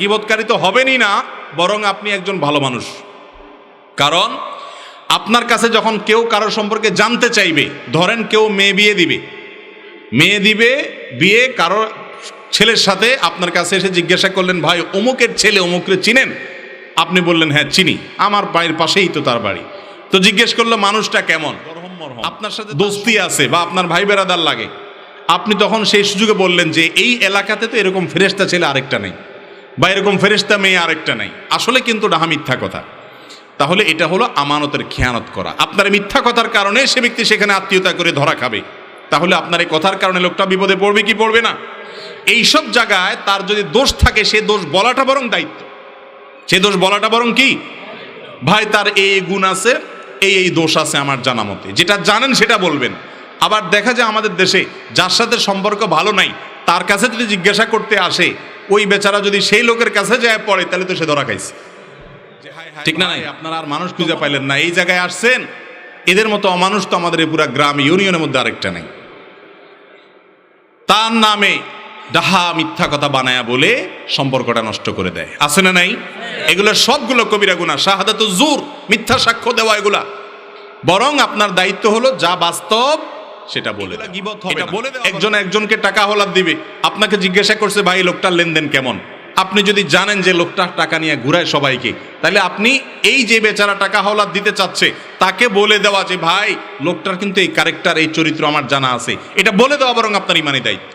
গিবৎকারী তো হবেনই না বরং আপনি একজন ভালো মানুষ। কারণ আপনার কাছে যখন কেউ কারোর সম্পর্কে জানতে চাইবে ধরেন কেউ মেয়ে বিয়ে দিবে মেয়ে দিবে বিয়ে কারও ছেলের সাথে আপনার কাছে এসে জিজ্ঞাসা করলেন ভাই অমুকের ছেলে অমুকরে চিনেন? আপনি বললেন হ্যাঁ চিনি। আমার বাড়ির পাশেই তো তার বাড়ি। তো জিজ্ঞেস করল মানুষটা কেমন? আপনার সাথে দোস্তি আছে বা আপনার ভাই বেড়াদার লাগে। আপনি তখন সেই সুযোগে বললেন যে এই এলাকাতে তো এরকম ফেরেস্তা ছেলে আরেকটা নেই। বা এরকম ফেরেস্তা মেয়ে আরেকটা নাই। আসলে কিন্তু ডাহা মিথ্যা কথা। তাহলে এটা হলো আমানতের খেয়ানত করা। আপনার মিথ্যা কথার কারণে সে ব্যক্তি সেখানে আত্মীয়তা করে ধরা খাবে। তাহলে আপনার এই কথার কারণে লোকটা বিপদে পড়বে কি পড়বে না? এই সব জায়গায় তার যদি দোষ থাকে, সে দোষ বলাটা বরং দায়িত্ব। সে দোষ বলাটা বরং কি? ভাই, তার এই গুণ আছে, এই এই দোষ আছে আমার জানা মতে। যেটা জানেন সেটা বলবেন। আবার দেখা যায় আমাদের দেশে যার সাথে সম্পর্ক ভালো নাই, তার কাছে যদি জিজ্ঞাসা করতে আসে ওই বেচারা যদি সেই লোকের কাছে যায় পড়ে তাহলে তো সে ধরা খাইছে। ঠিক না আপনারা আর মানুষ খুঁজে পাইলেন না। এই জায়গায় আসছেন এদের মতো অমানুষ তো আমাদের এই পুরা গ্রাম ইউনিয়নের মধ্যে আরেকটা নেই। তার নামে ডাহা মিথ্যা কথা বানায়া বলে সম্পর্কটা নষ্ট করে দেয়। আছে না নাই? এগুলো সবগুলো কবিরা গুণা শাহাদাত জুর মিথ্যা সাক্ষ্য দেওয়া এগুলা। বরং আপনার দায়িত্ব হলো যা বাস্তব সেটা বলে এটা বলে একজন একজনকে টাকা হলার দিবে। আপনাকে জিজ্ঞাসা করছে ভাই লোকটার লেনদেন কেমন? আপনি যদি জানেন যে লোকটা টাকা নিয়ে ঘুরায় সবাইকে তাহলে আপনি এই যে বেচারা টাকা হলার দিতে চাচ্ছে তাকে বলে দেওয়া যে ভাই লোকটার কিন্তু এই ক্যারেক্টার এই চরিত্র আমার জানা আছে। এটা বলে দেওয়া বরং আপনার ইমানি দায়িত্ব।